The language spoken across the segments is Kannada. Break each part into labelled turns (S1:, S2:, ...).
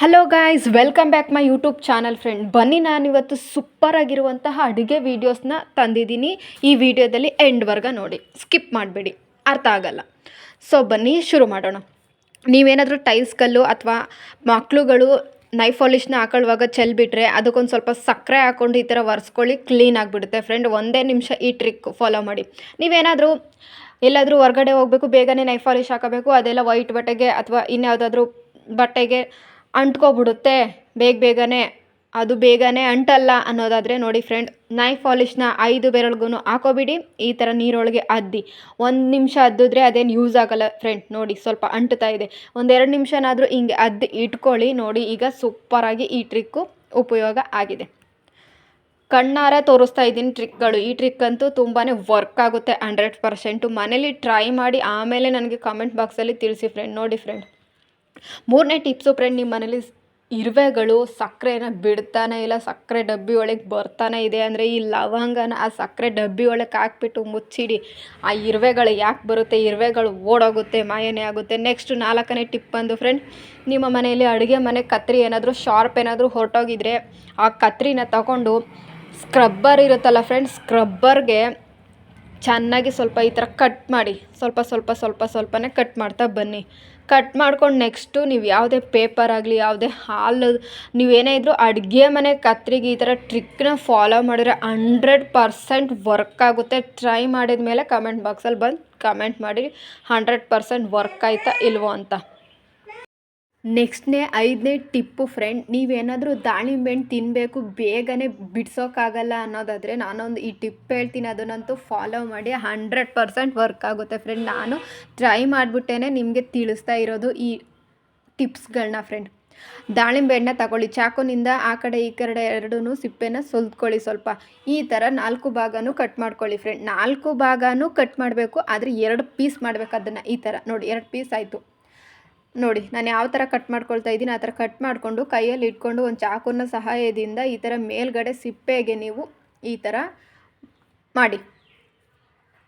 S1: Hello guys welcome back my YouTube channel friend ಬನ್ನಿ ನಾನಿವತ್ತು ಸೂಪರ್ ಆಗಿರುವಂತಹ ಅಡುಗೆ ವೀಡಿಯೋಸ್ನ ತಂದಿದ್ದೀನಿ. ಈ ವಿಡಿಯೋದಲ್ಲಿ ಎಂಡ್ವರ್ಗ ನೋಡಿ. ಸ್ಕಿಪ್ ಮಾಡಬೇಡಿ. ಅರ್ಥ ಆಗಲ್ಲ. ಸೊ ಬನ್ನಿ ಶುರು ಮಾಡೋಣ. ನೀವೇನಾದರೂ ಟೈಲ್ಸ್ ಕಲ್ಲು ಅಥವಾ ಮಕ್ಕಳುಗಳು ನೈಫ್ ಪಾಲಿಷ್ನ ಹಾಕೊಳ್ಳುವಾಗ ಚೆಲ್ಬಿಟ್ರೆ ಅದಕ್ಕೊಂದು ಸ್ವಲ್ಪ ಸಕ್ಕರೆ ಹಾಕ್ಕೊಂಡು ಈ ಥರ ಒರೆಸ್ಕೊಳ್ಳಿ ಕ್ಲೀನ್ ಆಗಿಬಿಡುತ್ತೆ ಫ್ರೆಂಡ್ ಒಂದೇ ನಿಮಿಷ ಈ ಟ್ರಿಕ್ ಫಾಲೋ ಮಾಡಿ. ನೀವೇನಾದರೂ ಎಲ್ಲಾದರೂ ಹೊರ್ಗಡೆ ಹೋಗಬೇಕು, ಬೇಗನೆ ನೈಫ್ ಪಾಲಿಶ್ ಹಾಕೋಬೇಕು, ಅದೆಲ್ಲ ವೈಟ್ ಬಟ್ಟೆಗೆ ಅಥವಾ ಇನ್ಯಾವುದಾದ್ರೂ ಬಟ್ಟೆಗೆ ಅಂಟ್ಕೊಬಿಡುತ್ತೆ. ಬೇಗ ಬೇಗನೆ. ಅದು ಬೇಗನೆ ಅಂಟಲ್ಲ ಅನ್ನೋದಾದರೆ ನೋಡಿ ಫ್ರೆಂಡ್ ನೈಫ್ ಪಾಲಿಷ್ನ ಐದು ಬೆರಳಿಗೂ ಹಾಕೋಬಿಡಿ, ಈ ಥರ ನೀರೊಳಗೆ ಅದ್ದಿ. ಒಂದು ನಿಮಿಷ ಅದ್ದಿದ್ರೆ ಅದೇನು ಯೂಸ್ ಆಗಲ್ಲ ಫ್ರೆಂಡ್ ನೋಡಿ ಸ್ವಲ್ಪ ಅಂಟ್ತಾ ಇದೆ. ಒಂದೆರಡು ನಿಮಿಷನಾದರೂ ಹಿಂಗೆ ಅದ್ದು ಇಟ್ಕೊಳ್ಳಿ, ನೋಡಿ ಈಗ ಸೂಪರಾಗಿ ಈ ಟ್ರಿಕ್ಕು ಉಪಯೋಗ ಆಗಿದೆ. ಕಣ್ಣಾರ ತೋರಿಸ್ತಾ ಇದ್ದೀನಿ ಟ್ರಿಕ್ಗಳು ಈ ಟ್ರಿಕ್ ಅಂತೂ ತುಂಬಾ ವರ್ಕ್ ಆಗುತ್ತೆ ಹಂಡ್ರೆಡ್ ಪರ್ಸೆಂಟು ಮನೇಲಿ ಟ್ರೈ ಮಾಡಿ, ಆಮೇಲೆ ನನಗೆ ಕಾಮೆಂಟ್ ಬಾಕ್ಸಲ್ಲಿ ತಿಳಿಸಿ ಫ್ರೆಂಡ್ ನೋಡಿ ಫ್ರೆಂಡ್ ಮೂರನೇ ಟಿಪ್ಸು ಫ್ರೆಂಡ್ ನಿಮ್ಮ ಮನೇಲಿ ಇರುವೆಗಳು ಸಕ್ಕರೆನ ಬಿಡ್ತಾನೆ ಇಲ್ಲ, ಸಕ್ಕರೆ ಡಬ್ಬಿ ಒಳಗೆ ಬರ್ತಾನೆ ಇದೆ ಅಂದರೆ ಈ ಲವಂಗನ ಆ ಸಕ್ಕರೆ ಡಬ್ಬಿ ಒಳಗೆ ಹಾಕ್ಬಿಟ್ಟು ಮುಚ್ಚಿಡಿ. ಆ ಇರುವೆಗಳು ಯಾಕೆ ಬರುತ್ತೆ? ಇರುವೆಗಳು ಓಡೋಗುತ್ತೆ, ಮಾಯನೇ ಆಗುತ್ತೆ. ನೆಕ್ಸ್ಟ್ ನಾಲ್ಕನೇ ಟಿಪ್ ಬಂದು ಫ್ರೆಂಡ್ ನಿಮ್ಮ ಮನೆಯಲ್ಲಿ ಅಡುಗೆ ಮನೆ ಕತ್ರಿ ಏನಾದರೂ ಶಾರ್ಪ್ ಏನಾದರೂ ಹೊರಟೋಗಿದ್ರೆ ಆ ಕತ್ರಿನ ತಗೊಂಡು ಸ್ಕ್ರಬ್ಬರ್ ಇರುತ್ತಲ್ಲ ಫ್ರೆಂಡ್ ಸ್ಕ್ರಬ್ಬರ್ಗೆ ಚೆನ್ನಾಗಿ ಸ್ವಲ್ಪ ಈ ಥರ ಕಟ್ ಮಾಡಿ, ಸ್ವಲ್ಪ ಸ್ವಲ್ಪ ಸ್ವಲ್ಪ, ಸ್ವಲ್ಪನೇ ಕಟ್ ಮಾಡ್ತಾ ಬನ್ನಿ. ಕಟ್ ಮಾಡ್ಕೊಂಡು ನೆಕ್ಸ್ಟು ನೀವು ಯಾವುದೇ ಪೇಪರ್ ಆಗಲಿ, ಯಾವುದೇ ಹಾಲು ನೀವೇನೇ ಇದ್ದರೂ ಅಡುಗೆ ಮನೆ ಕತ್ರಿಗೆ ಈ ಥರ ಟ್ರಿಕ್ನ ಫಾಲೋ ಮಾಡಿದ್ರೆ ಹಂಡ್ರೆಡ್ ಪರ್ಸೆಂಟ್ ವರ್ಕ್ ಆಗುತ್ತೆ. ಟ್ರೈ ಮಾಡಿದ ಮೇಲೆ ಕಮೆಂಟ್ ಬಾಕ್ಸಲ್ಲಿ ಬಂದು ಕಮೆಂಟ್ ಮಾಡಿ ಹಂಡ್ರೆಡ್ ಪರ್ಸೆಂಟ್ ವರ್ಕ್ ಆಯ್ತಾ ಇಲ್ವೋ ಅಂತ. ನೆಕ್ಸ್ಟ್ನೇ ಐದನೇ ಟಿಪ್ಪು ಫ್ರೆಂಡ್ ನೀವೇನಾದರೂ ದಾಳಿಂಬೆ ಹಣ್ಣು ತಿನ್ನಬೇಕು ಬೇಗನೆ ಬಿಡ್ಸೋಕ್ಕಾಗಲ್ಲ ಅನ್ನೋದಾದರೆ ನಾನೊಂದು ಈ ಟಿಪ್ ಹೇಳ್ತೀನಿ, ಅದನ್ನಂತೂ ಫಾಲೋ ಮಾಡಿ ಹಂಡ್ರೆಡ್ ಪರ್ಸೆಂಟ್ ವರ್ಕ್ ಆಗುತ್ತೆ ಫ್ರೆಂಡ್ ನಾನು ಟ್ರೈ ಮಾಡಿಬಿಟ್ಟೇ ನಿಮಗೆ ತಿಳಿಸ್ತಾ ಇರೋದು ಈ ಟಿಪ್ಸ್ಗಳನ್ನ ಫ್ರೆಂಡ್ ದಾಳಿಂಬೆ ಹಣ್ಣನ್ನ ತಗೊಳ್ಳಿ, ಚಾಕುನಿಂದ ಆ ಕಡೆ ಈ ಕಡೆ ಎರಡೂ ಸಿಪ್ಪೆನ ಸುಲ್ತ್ಕೊಳ್ಳಿ ಸ್ವಲ್ಪ. ಈ ಥರ ನಾಲ್ಕು ಭಾಗನೂ ಕಟ್ ಮಾಡ್ಕೊಳ್ಳಿ ಫ್ರೆಂಡ್ ನಾಲ್ಕು ಭಾಗನೂ ಕಟ್ ಮಾಡಬೇಕು, ಆದರೆ ಎರಡು ಪೀಸ್ ಮಾಡಬೇಕು ಅದನ್ನು. ಈ ಥರ ನೋಡಿ, ಎರಡು ಪೀಸ್ ಆಯಿತು. ನೋಡಿ, ನಾನು ಯಾವ ಥರ ಕಟ್ ಮಾಡ್ಕೊಳ್ತಾ ಇದ್ದೀನಿ, ಆ ಥರ ಕಟ್ ಮಾಡಿಕೊಂಡು ಕೈಯಲ್ಲಿ ಇಟ್ಕೊಂಡು ಒಂದು ಚಾಕುನ ಸಹಾಯದಿಂದ ಈ ಥರ ಮೇಲ್ಗಡೆ ಸಿಪ್ಪೆಗೆ ನೀವು ಈ ಥರ ಮಾಡಿ.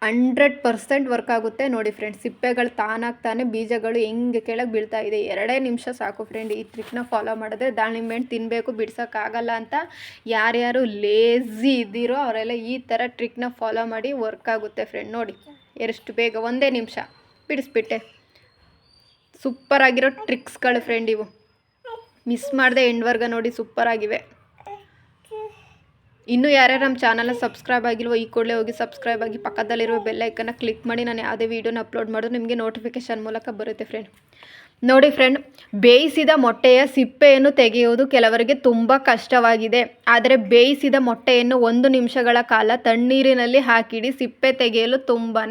S1: ಹಂಡ್ರೆಡ್ ಪರ್ಸೆಂಟ್ ವರ್ಕ್ ಆಗುತ್ತೆ ನೋಡಿ ಫ್ರೆಂಡ್ಸ್ ಸಿಪ್ಪೆಗಳು ತಾನಾಗ್ತಾನೆ ಬೀಜಗಳು ಹೆಂಗೆ ಕೆಳಗೆ ಬೀಳ್ತಾ ಇದೆ. ಎರಡೇ ನಿಮಿಷ ಸಾಕು ಫ್ರೆಂಡ್ ಈ ಟ್ರಿಕ್ನ ಫಾಲೋ ಮಾಡಿದ್ರೆ ದಾಳಿಂಬೆ ಹಣ್ಣು ತಿನ್ನಬೇಕು ಬಿಡ್ಸೋಕ್ಕಾಗಲ್ಲ ಅಂತ ಯಾರ್ಯಾರು ಲೇಝಿ ಇದ್ದೀರೋ ಅವರೆಲ್ಲ ಈ ಥರ ಟ್ರಿಕ್ನ ಫಾಲೋ ಮಾಡಿ ವರ್ಕ್ ಆಗುತ್ತೆ ಫ್ರೆಂಡ್ ನೋಡಿ, ಎಷ್ಟು ಬೇಗ ಒಂದೇ ನಿಮಿಷ ಬಿಡಿಸ್ಬಿಟ್ಟೆ. ಸೂಪರ್ ಆಗಿರೋ ಟ್ರಿಕ್ಸ್ಗಳು ಫ್ರೆಂಡ್ ಇವು. ಮಿಸ್ ಮಾಡದೆ ಎಂಡ್ವರ್ಗ ನೋಡಿ ಸೂಪರ್ ಆಗಿವೆ ಇನ್ನೂ ಯಾರ್ಯಾರು ನಮ್ಮ ಚಾನಲ್ನ ಸಬ್ಸ್ಕ್ರೈಬ್ ಆಗಿಲ್ವೋ ಈ ಕೂಡಲೇ ಹೋಗಿ ಸಬ್ಸ್ಕ್ರೈಬ್ ಆಗಿ ಪಕ್ಕದಲ್ಲಿರುವ ಬೆಲ್ಲೈಕನ್ನ ಕ್ಲಿಕ್ ಮಾಡಿ ನಾನು ಯಾವುದೇ ವೀಡಿಯೋನ ಅಪ್ಲೋಡ್ ಮಾಡೋದು ನಿಮಗೆ ನೋಟಿಫಿಕೇಷನ್ ಮೂಲಕ ಬರುತ್ತೆ ಫ್ರೆಂಡ್ ನೋಡಿ ಫ್ರೆಂಡ್ ಬೇಯಿಸಿದ ಮೊಟ್ಟೆಯ ಸಿಪ್ಪೆಯನ್ನು ತೆಗೆಯುವುದು ಕೆಲವರಿಗೆ ತುಂಬ ಕಷ್ಟವಾಗಿದೆ. ಆದರೆ ಬೇಯಿಸಿದ ಮೊಟ್ಟೆಯನ್ನು ಒಂದು ನಿಮಿಷಗಳ ಕಾಲ ತಣ್ಣೀರಿನಲ್ಲಿ ಹಾಕಿಡಿ, ಸಿಪ್ಪೆ ತೆಗೆಯಲು ತುಂಬಾ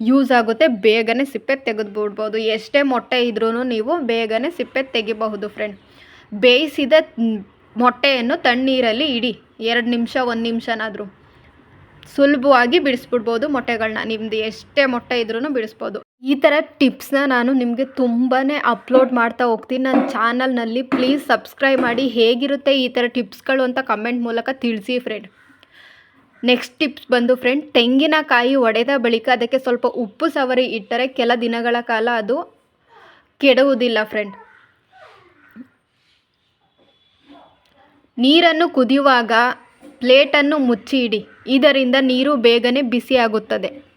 S1: ಯೂಸ್ ಆಗುತ್ತೆ, ಬೇಗನೆ ಸಿಪ್ಪೆ ತೆಗೆದುಬಿಡ್ಬೋದು. ಎಷ್ಟೇ ಮೊಟ್ಟೆ ಇದ್ರೂ ನೀವು ಬೇಗನೆ ಸಿಪ್ಪೆ ತೆಗಿಬಹುದು ಫ್ರೆಂಡ್ ಬೇಯಿಸಿದ ಮೊಟ್ಟೆಯನ್ನು ತಣ್ಣೀರಲ್ಲಿ ಇಡಿ, ಎರಡು ನಿಮಿಷ, ಒಂದು ನಿಮಿಷನಾದರೂ. ಸುಲಭವಾಗಿ ಬಿಡಿಸ್ಬಿಡ್ಬೋದು ಮೊಟ್ಟೆಗಳನ್ನ ನಿಮ್ದು ಎಷ್ಟೇ ಮೊಟ್ಟೆ ಇದ್ರೂ ಬಿಡಿಸ್ಬೋದು. ಈ ಥರ ಟಿಪ್ಸ್ನ ನಾನು ನಿಮಗೆ ತುಂಬಾ ಅಪ್ಲೋಡ್ ಮಾಡ್ತಾ ಹೋಗ್ತೀನಿ. ನನ್ನ ಚಾನಲ್ನಲ್ಲಿ ಪ್ಲೀಸ್ ಸಬ್ಸ್ಕ್ರೈಬ್ ಮಾಡಿ. ಹೇಗಿರುತ್ತೆ ಈ ಥರ ಟಿಪ್ಸ್ಗಳು ಅಂತ ಕಮೆಂಟ್ ಮೂಲಕ ತಿಳಿಸಿ ಫ್ರೆಂಡ್ ನೆಕ್ಸ್ಟ್ ಟಿಪ್ಸ್ ಬಂದು ಫ್ರೆಂಡ್ ತೆಂಗಿನಕಾಯಿ ಒಡೆದ ಬಳಿಕ ಅದಕ್ಕೆ ಸ್ವಲ್ಪ ಉಪ್ಪು ಸವರಿ ಇಟ್ಟರೆ ಕೆಲ ದಿನಗಳ ಕಾಲ ಅದು ಕೆಡುವುದಿಲ್ಲ ಫ್ರೆಂಡ್ ನೀರನ್ನು ಕುದಿಯುವಾಗ ಪ್ಲೇಟನ್ನು ಮುಚ್ಚಿ ಇಡಿ ಇದರಿಂದ ನೀರು ಬೇಗನೆ ಬಿಸಿಯಾಗುತ್ತದೆ.